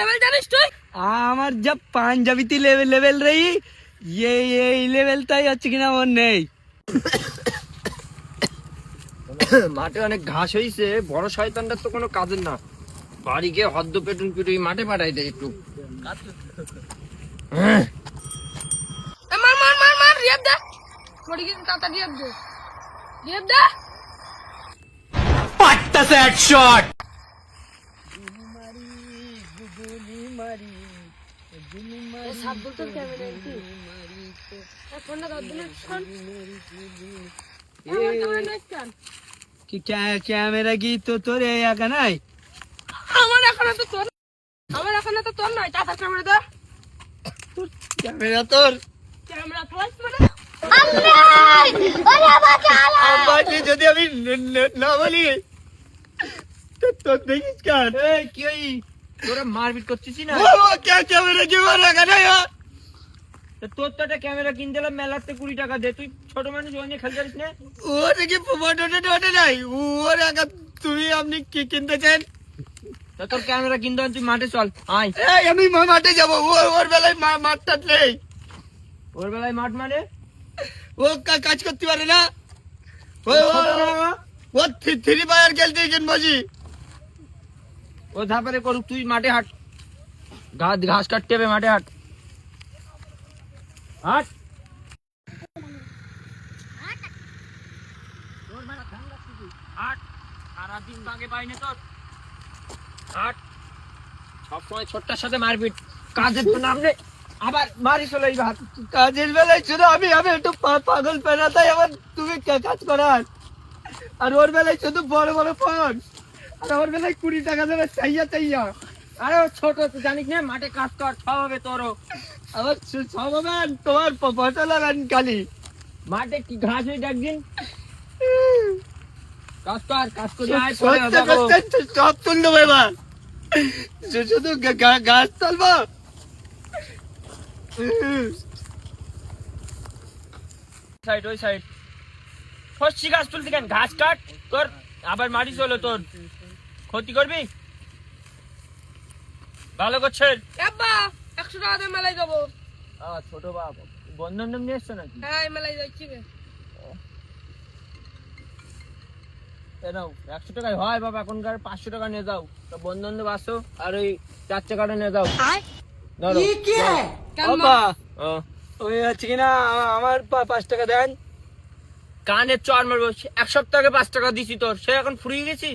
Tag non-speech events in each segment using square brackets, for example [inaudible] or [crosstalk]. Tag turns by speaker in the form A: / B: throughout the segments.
A: Level জানিস তুই?
B: আমার যা পাঞ্জাবিতে লেভেল লেভেল রই এই এই লেভেলটাই হচ্ছে কিনা ওর নেই।
C: মাঠে অনেক ঘাস হয়েছে বড় শয়তানটার তো কোনো কাজের না। বাড়ি গিয়ে হদ্দ পেটুন পিটুই মাঠে পাঠাই দেয় একটু।
A: মার মার মার মার রিয়াব দে। মরি গেছে তাতা রিয়াব দে। রিয়াব দে। এ, সাপ বলতো ক্যামেরা কি ক্যামেরা
B: কি তো তোর এই একা নাই?
A: আমার এখানে তো তোর আমার এখানে তো তোর নয় চাচা ক্যামেরা
B: ক্যামেরা তোর?
A: ক্যামেরা ফ্লাশ মানে।
B: যদি আমি ন- বলি তো তোর দেখিস কার
C: কি তোরা মারপিট করছিস না?
B: ও ও, ক্যা- ক্যামেরা কি একা নাই ও?
C: তোর তো একটা ক্যামেরা কিনতে মেলাতে কুড়ি টাকা দে। তুই ছোট মানুষ ওই নিয়ে খেলতে পারিস না?
B: ওর কি ফটোটা নাই। ওর একা তুমি আপনি কি কিনতে চান?
C: তা তোর ক্যামেরা কিনতে তুই মাঠে চল আয়।
B: এই আমি মা- মাঠে যাব। ওর ওর বেলায় মা- মাঠ টাঠ নেই।
C: ওর বেলায় মাঠ মানে?
B: ও কা- কাজ করতে পারে না। ও ও- ও থ্রি- ফায়ার খেলতে বাজি
C: ও ধাপারে করুক, তুই মাঠে হাট। ঘাস ঘাস কাটতে হবে মাঠে হাট। হাট। সাথে মারপিট কাজের তো আবার মারি চলে
B: বেলায় আমি পাগল তাই আমার তুমি কাজ আর ওর বেলায় শুধু বড় বড় ফোন। আর ওর বেলায় কুড়ি টাকা দেবে চাইয়া চাইয়া।
C: আরে ও ছোট তুই জানিস না মাঠে কাজ কর সব হবে তোরও।
B: সব হবে তোমার প- পয়সা লাগান খালি।
C: মাঠে কি ঘাস হয়ে কাজ কর কাজ করে আয়
B: সব শুধু গা- গাছ তুলবো।
C: সাইড ওই সাইড ফসছি গাছ তুলতে কেন? ঘাস কাট তোর আবার মারি চলো তোর। ক্ষতি করবি? ভালো করছেন
A: আব্বা একশো টাকা দিয়ে মেলায় যাব
C: ছোট বাপ। বন্ধন নাম নিয়ে এসছো নাকি?
A: হ্যাঁ মেলায় যাচ্ছি
C: নাও একশো টাকায় হয় বাবা এখনকার পাঁচশো টাকা নিয়ে যাও। তো বন্ধন দেব আসো আর ওই চার চাকাটা নিয়ে যাও।
B: ওই হচ্ছে কিনা আমার পাঁচ টাকা দেন।
C: কানে চর মারবো এক সপ্তাহ আগে পাঁচ টাকা দিছি তোর সে এখন ফুরিয়ে গেছি?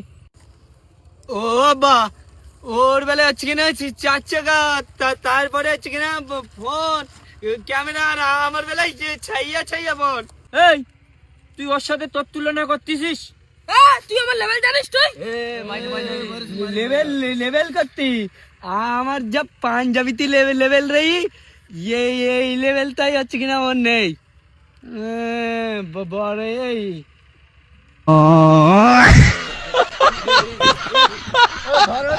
B: ও বাবা ওর বেলায় হচ্ছে কিনা চার চাকা তা- তারপরে হচ্ছে কিনা ব- ফোন ক্যামেরা আর আমার বেলায় যে ছাইয়া ছাইয়া ফোন
C: এই তুই ওর সাথে তোর তুলনা করতেছিস?
A: এ, তুই আমার লেভেল জানিস তুই?
B: লেভেল লেভেল করতি। আমার যা পাঞ্জাবিতে লেভেল লেভেল রই এই এই লেভেলটাই হচ্ছে কিনা ওর নেই। বড় এই। [laughs]
C: ধরো